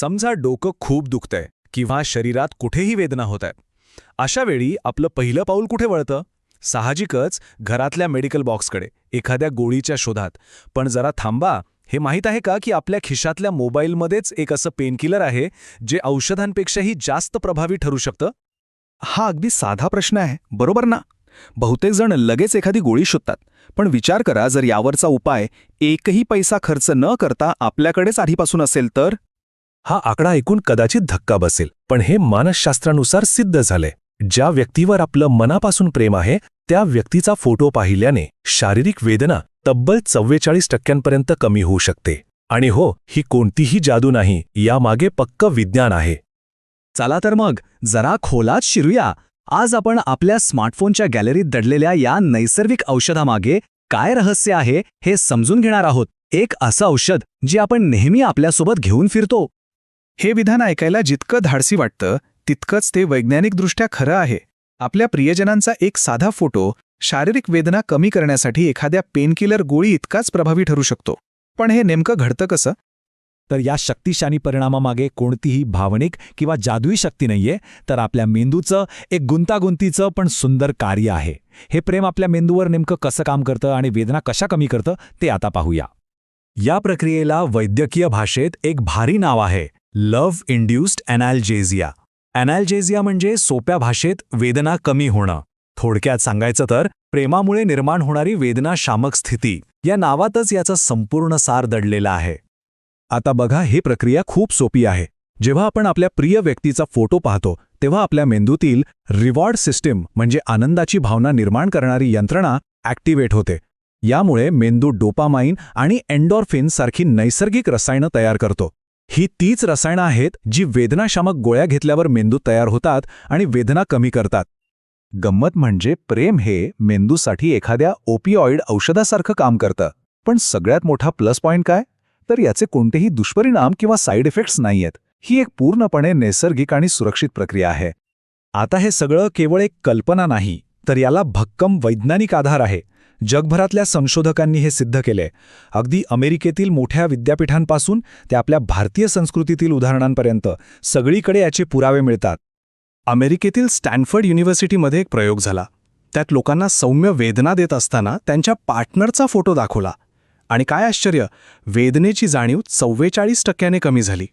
समजा डोकं खूप दुखतंय किंवा शरीरात कुठेही वेदना होत आहेत अशा वेळी आपलं पहिलं पाऊल कुठे वळतं? साहजिकच घरातल्या मेडिकल बॉक्सकडे एखाद्या गोळीच्या शोधात. पण जरा थांबा हे माहीत आहे का की आपल्या खिशातल्या मोबाईलमध्येच एक असं पेनकिलर आहे जे औषधांपेक्षाही जास्त प्रभावी ठरू शकतं? हा अगदी साधा प्रश्न आहे बरोबर ना? बहुतेक जण लगेच एखादी गोळी शोधतात. पण विचार करा जर यावरचा उपाय एकही पैसा खर्च न करता आपल्याकडेच आधीपासून असेल तर? हा आकडा ऐकून कदाचित धक्का बसेल पण हे मानसशास्त्रानुसार सिद्ध झालंय ज्या व्यक्तीवर आपलं मनापासून प्रेम आहे त्या व्यक्तीचा फोटो पाहिल्याने शारीरिक वेदना तब्बल चव्वेचाळीस टक्क्यांपर्यंत कमी होऊ शकते. आणि हो ही कोणतीही जादू नाही यामागे पक्क विज्ञान आहे. चला तर मग जरा खोलात शिरूया. आज आपण आपल्या स्मार्टफोनच्या गॅलरीत दडलेल्या या नैसर्गिक औषधामागे काय रहस्य आहे हे समजून घेणार आहोत. एक असं औषध जे आपण नेहमी आपल्यासोबत घेऊन फिरतो. हे विधान ऐकायला जितकं धाडसी वाटतं तितकंच ते वैज्ञानिकदृष्ट्या खरं आहे. आपल्या प्रियजनांचा एक साधा फोटो शारीरिक वेदना कमी करण्यासाठी एखाद्या पेनकिलर गोळी इतकाच प्रभावी ठरू शकतो. पण हे नेमकं घडतं कसं? तर या शक्तिशाली परिणामामागे कोणतीही भावनिक किंवा जादुई शक्ती नाहीये तर आपल्या मेंदूचं एक गुंतागुंतीचं पण सुंदर कार्य आहे. हे प्रेम आपल्या मेंदूवर नेमकं कसं काम करतं आणि वेदना कशा कमी करतं ते आता पाहूया. या प्रक्रियेला वैद्यकीय भाषेत एक भारी नाव आहे. Love induced अॅनॅल्जेझिया. अॅनॅल्जेझिया म्हणजे सोप्या भाषेत वेदना कमी होणं. थोडक्यात सांगायचं तर प्रेमामुळे निर्माण होणारी वेदना शामक स्थिती या नावातच याचा संपूर्ण सार दडलेला आहे. आता बघा ही प्रक्रिया खूप सोपी आहे. जेव्हा आपण आपल्या प्रिय व्यक्तीचा फोटो पाहतो तेव्हा आपल्या मेंदूतील रिवॉर्ड सिस्टीम म्हणजे आनंदाची भावना निर्माण करणारी यंत्रणा ॲक्टिवेट होते. यामुळे मेंदू डोपामाइन आणि एन्डॉर्फिन सारखी नैसर्गिक रसायनं तयार करतो. ही तीच रसायनं आहेत जी वेदनाशामक गोळ्या घेतल्यावर मेंदू तयार होतात आणि वेदना कमी करतात. गंमत म्हणजे प्रेम हे मेंदूसाठी एखाद्या ओपिऑइड औषधासारखं काम करतं. पण सगळ्यात मोठा प्लस पॉइंट काय? तर याचे कोणतेही दुष्परिणाम किंवा साईड इफेक्ट्स नाहीयेत. ही एक पूर्णपणे नैसर्गिक आणि सुरक्षित प्रक्रिया आहे. आता हे सगळं केवळ एक कल्पना नाही तर याला भक्कम वैज्ञानिक आधार आहे. जगभरातल्या संशोधकांनी हे सिद्ध केले. अगदी अमेरिकेतील मोठ्या विद्यापीठांपासून ते आपल्या भारतीय संस्कृतीतील उदाहरणांपर्यंत सगळीकडे याचे पुरावे मिळतात. अमेरिकेतील स्टॅनफर्ड युनिव्हर्सिटीमध्ये एक प्रयोग झाला. त्यात लोकांना सौम्य वेदना देत असताना त्यांच्या पार्टनरचा फोटो दाखवला. आणि काय आश्चर्य वेदनेची जाणीव चव्वेचाळीस टक्क्याने कमी झाली.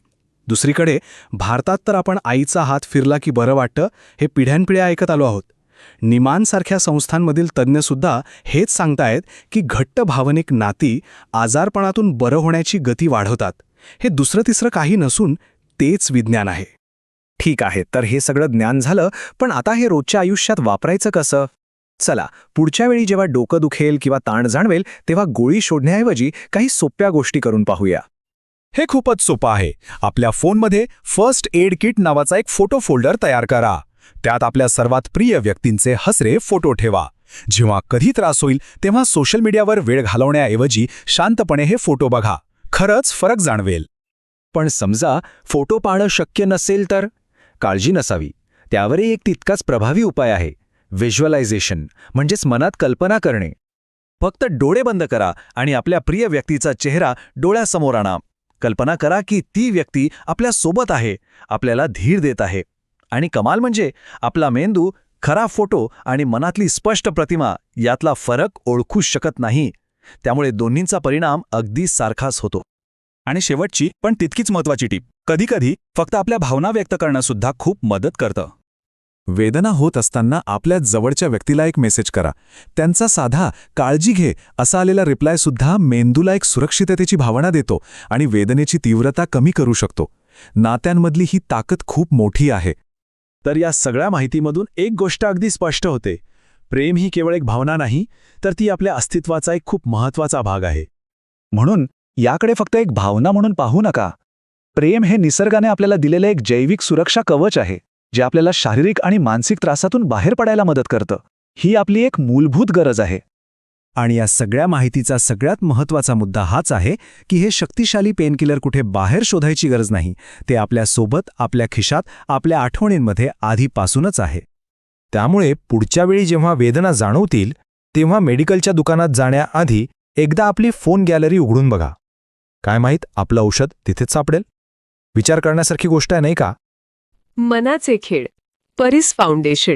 दुसरीकडे भारतात तर आपण आईचा हात फिरला की बरं वाटतं हे पिढ्यानपिढ्या ऐकत आलो आहोत. निमानसारख्या संस्थांमधील तज्ज्ञसुद्धा हेच सांगतायत की घट्ट भावनिक नाती आजारपणातून बरं होण्याची गती वाढवतात. हे दुसरं तिसरं काही नसून तेच विज्ञान आहे. ठीक आहे तर हे सगळं ज्ञान झालं पण आता हे रोजच्या आयुष्यात वापरायचं कसं? चला पुढच्या वेळी जेव्हा डोकं दुखेल किंवा ताण जाणवेल तेव्हा गोळी शोधण्याऐवजी काही सोप्या गोष्टी करून पाहूया. हे खूपच सोपं आहे. आपल्या फोनमध्ये फर्स्ट एड किट नावाचा एक फोटो फोल्डर तयार करा. त्यात आपल्या सर्वात प्रिय व्यक्तींचे हसरे फोटो ठेवा. जेव्हा कधी त्रास होईल तेव्हा सोशल मीडियावर वेळ घालवण्याऐवजी शांतपणे हे फोटो बघा. खरंच फरक जाणवेल. पण समजा फोटो पाहणं शक्य नसेल तर? काळजी नसावी. त्यावरही एक तितकाच प्रभावी उपाय आहे. व्हिज्युअलायझेशन म्हणजेच मनात कल्पना करणे. फक्त डोळे बंद करा आणि आपल्या प्रिय व्यक्तीचा चेहरा डोळ्यासमोर आणा. कल्पना करा की ती व्यक्ती आपल्यासोबत आहे आपल्याला धीर देत आहे. आणि कमाल म्हणजे आपला मेंदू खरा फोटो आणि मनातली स्पष्ट प्रतिमा यातला फरक ओळखू शकत नाही. त्यामुळे दोन्हींचा परिणाम अगदी सारखाच होतो. आणि शेवटची पण तितकीच महत्वाची टीप. कधीकधी फक्त आपल्या भावना व्यक्त करणं सुद्धा खूप मदत करतं. वेदना होत असताना आपल्या जवळच्या व्यक्तीला एक मेसेज करा. त्यांचा साधा काळजी घे असा आलेला रिप्लाय सुद्धा मेंदूला एक सुरक्षिततेची भावना देतो आणि वेदनेची तीव्रता कमी करू शकतो. नात्यांमधली ही ताकद खूप मोठी आहे. तर या सगळ्या माहितीमधून एक गोष्ट अगदी स्पष्ट होते. प्रेम ही केवळ एक भावना नाही तर ती आपल्या अस्तित्वाचा एक खूप महत्त्वाचा भाग आहे. म्हणून याकडे फक्त एक भावना म्हणून पाहू नका. प्रेम हे निसर्गाने आपल्याला दिलेलं एक जैविक सुरक्षा कवच आहे जे आपल्याला शारीरिक आणि मानसिक त्रासातून बाहेर पडायला मदत करतं. ही आपली एक मूलभूत गरज आहे. आणि या सगळ्या माहितीचा सगळ्यात महत्त्वाचा मुद्दा हाच आहे की हे शक्तिशाली पेनकिलर कुठे बाहेर शोधायची गरज नाही. ते आपल्यासोबत आपल्या खिशात आपल्या आठवणींमध्ये आधीपासूनच आहे. त्यामुळे पुढच्या वेळी जेव्हा वेदना जाणवतील तेव्हा मेडिकलच्या दुकानात जाण्याआधी एकदा आपली फोन गॅलरी उघडून बघा. काय माहीत आपलं औषध तिथेच सापडेल? विचार करण्यासारखी गोष्ट आहे नाही का? मनाचे खेळ. परिस फाउंडेशन.